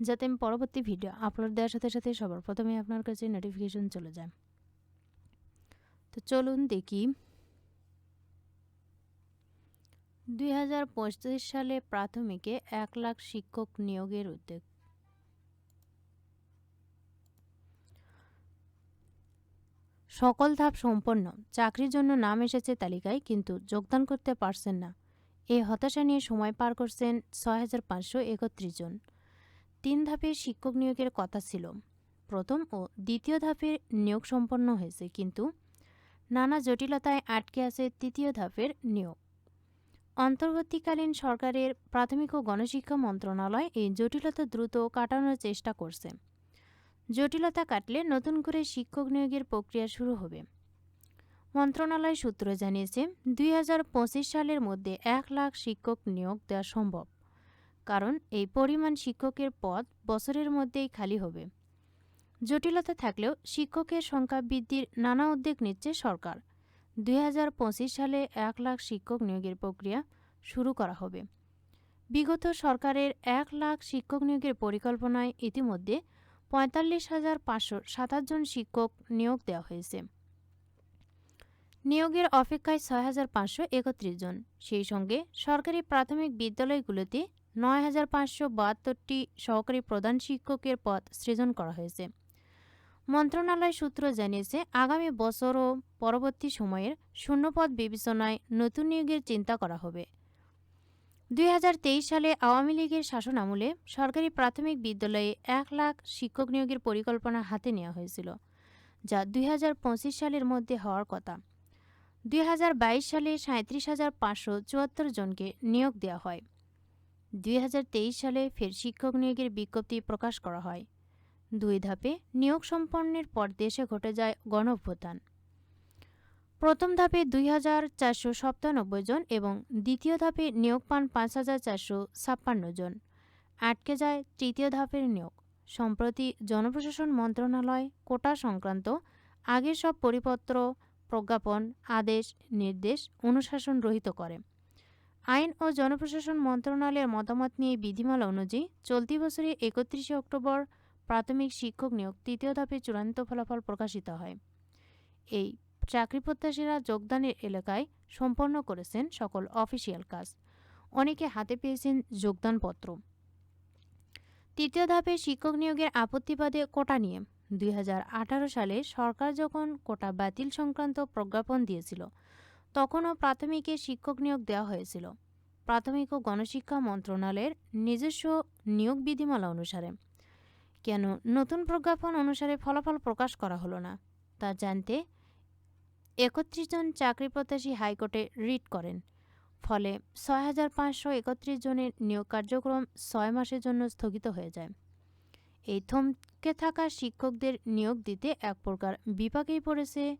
যাতে আমি পরবর্তী ভিডিও আপলোড দেওয়ার সাথে সাথে সবার প্রথমে আপনার কাছে নোটিফিকেশন চলে যায়। তো চলুন দেখি। দুই হাজার পঁচিশ সালে প্রাথমিকে এক লাখ শিক্ষক নিয়োগের উদ্যোগ। সকল ধাপ সম্পন্ন, চাকরির জন্য নাম এসেছে তালিকায়, কিন্তু যোগদান করতে পারছেন না। এই হতাশা নিয়ে সময় পার করছেন ছয় হাজার পাঁচশো একত্রিশ জন। তিন ধাপের শিক্ষক নিয়োগের কথা ছিল। প্রথম ও দ্বিতীয় ধাপের নিয়োগ সম্পন্ন হয়েছে, কিন্তু নানা জটিলতায় আটকে আছে তৃতীয় ধাপের নিয়োগ। অন্তর্বর্তীকালীন সরকারের প্রাথমিক ও গণশিক্ষা মন্ত্রণালয় এই জটিলতা দ্রুত কাটানোর চেষ্টা করছে। জটিলতা কাটলে নতুন করে শিক্ষক নিয়োগের প্রক্রিয়া শুরু হবে। মন্ত্রণালয় সূত্র জানিয়েছে, দুই হাজার পঁচিশ সালের মধ্যে এক লাখ শিক্ষক নিয়োগ দেওয়া সম্ভব। কারণ এই পরিমাণ শিক্ষকের পদ বছরের মধ্যেই খালি হবে। জটিলতা থাকলেও শিক্ষকের সংখ্যা বৃদ্ধির নানা উদ্যোগ নিচ্ছে সরকার। দুই হাজার পঁচিশ সালে এক লাখ শিক্ষক নিয়োগের প্রক্রিয়া শুরু করা হবে। বিগত সরকারের এক লাখ শিক্ষক নিয়োগের পরিকল্পনায় ইতিমধ্যে পঁয়তাল্লিশ হাজার পাঁচশো সাতাশ জন শিক্ষক নিয়োগ দেওয়া হয়েছে। নিয়োগের অপেক্ষায় ছয় হাজার পাঁচশো একত্রিশ জন। সেই সঙ্গে সরকারি প্রাথমিক বিদ্যালয়গুলোতে নয় হাজার পাঁচশো বাহাত্তরটি সহকারী প্রধান শিক্ষকের পদ সৃজন করা হয়েছে। মন্ত্রণালয় সূত্র জানিয়েছে, আগামী বছর ও পরবর্তী সময়ের শূন্যপদ বিবেচনায় নতুন নিয়োগের চিন্তা করা হবে। দুই হাজার তেইশ সালে আওয়ামী লীগের শাসন আমলে সরকারি প্রাথমিক বিদ্যালয়ে এক লাখ শিক্ষক নিয়োগের পরিকল্পনা হাতে নেওয়া হয়েছিল, যা দুই হাজার পঁচিশ সালের মধ্যে হওয়ার কথা। দুই হাজার বাইশ সালে সাঁত্রিশ হাজার পাঁচশো চুয়াত্তর জনকে নিয়োগ দেওয়া হয়। দুই হাজার তেইশ সালে ফের শিক্ষক নিয়োগের বিজ্ঞপ্তি প্রকাশ করা হয়। দুই ধাপে নিয়োগ সম্পন্নের পর দেশে ঘটে যায় গণঅভ্যুত্থান। প্রথম ধাপে দুই হাজার চারশো সপ্তানব্বই জন এবং দ্বিতীয় ধাপে নিয়োগ পান পাঁচ হাজার চারশো ছাপ্পান্ন জন। আটকে যায় তৃতীয় ধাপের নিয়োগ। সম্প্রতি জনপ্রশাসন মন্ত্রণালয়, কোটা সংক্রান্ত আগের সব পরিপত্র, প্রজ্ঞাপন, আদেশ, নির্দেশ, অনুশাসন রহিত করে। আইন ও জনপ্রশাসন মন্ত্রণালয়ের মতামত নিয়ে বিধিমালা অনুযায়ী চলতি বছরে একত্রিশে অক্টোবর প্রাথমিক শিক্ষক নিয়োগ তৃতীয় ধাপে চূড়ান্ত ফলাফল প্রকাশিত হয়। এই চাকরি প্রত্যাশীরা যোগদানের এলাকায় সম্পন্ন করেছেন সকল অফিসিয়াল কাজ। অনেকে হাতে পেয়েছেন যোগদানপত্র। তৃতীয় ধাপে শিক্ষক নিয়োগের আপত্তিবাদে কোটা নিয়ে দুই হাজার আঠারো সালে সরকার যখন কোটা বাতিল সংক্রান্ত প্রজ্ঞাপন দিয়েছিল তখনও প্রাথমিকে শিক্ষক নিয়োগ দেওয়া হয়েছিল। প্রাথমিক ও গণশিক্ষা মন্ত্রণালয়ের নিজস্ব নিয়োগ বিধিমালা অনুসারে। কেন নতুন প্রজ্ঞাপন অনুসারে ফলাফল প্রকাশ করা হলো না, তা জানতে একত্রিশ জন চাকরি প্রত্যাশী হাইকোর্টে রিট করেন। ফলে ছয় হাজার পাঁচশো একত্রিশ জনের নিয়োগ কার্যক্রম ছয় মাসের জন্য স্থগিত হয়ে যায়। এই থমকে থাকা শিক্ষকদের নিয়োগ দিতে এক প্রকার বিপাকেই পড়েছে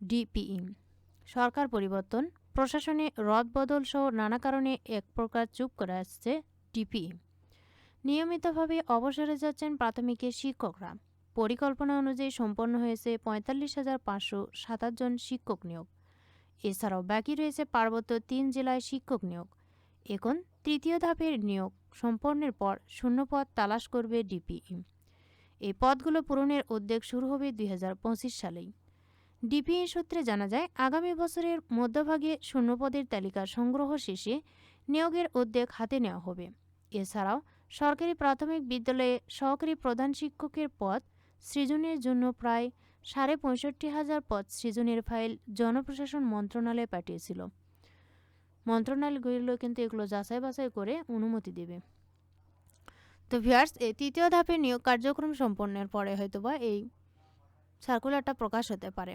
ডিপিই। সরকার পরিবর্তন, প্রশাসনে রদবদল সহ নানা কারণে এক প্রকার চুপ করে আসছে ডিপিই। নিয়মিতভাবে অবসরে যাচ্ছেন প্রাথমিকের শিক্ষকরা। পরিকল্পনা অনুযায়ী সম্পন্ন হয়েছে পঁয়তাল্লিশ হাজার পাঁচশো সাতাশ জন শিক্ষক নিয়োগ। এছাড়াও বাকি রয়েছে পার্বত্য তিন জেলায় শিক্ষক নিয়োগ। এখন তৃতীয় ধাপের নিয়োগ সম্পন্নের পর শূন্যপদ তালাশ করবে ডিপিই। এই পদগুলো পূরণের উদ্যোগ শুরু হবে দুই হাজার পঁচিশ সালেই। ডিপিই সূত্রে জানা যায়, আগামী বছরের মধ্যভাগে শূন্যপদের তালিকা সংগ্রহ শেষে নিয়োগের উদ্যোগ হাতে নেওয়া হবে। এছাড়াও, সরকারি প্রাথমিক বিদ্যালয়ে সহকারী প্রধান শিক্ষকের পদ সৃজনের জন্য প্রায় সাড়ে পঁয়ষট্টি হাজার পদ সৃজনের ফাইল জনপ্রশাসন মন্ত্রণালয়ে পাঠিয়েছিল। মন্ত্রণালয়গুলো কিন্তু এগুলো যাচাই বাছাই করে অনুমতি দেবে। তো ভিয়ার্স এই তৃতীয় ধাপে নিয়োগ কার্যক্রম সম্পন্নের পরে হয়তোবা এই সার্কুলারটা প্রকাশ হতে পারে।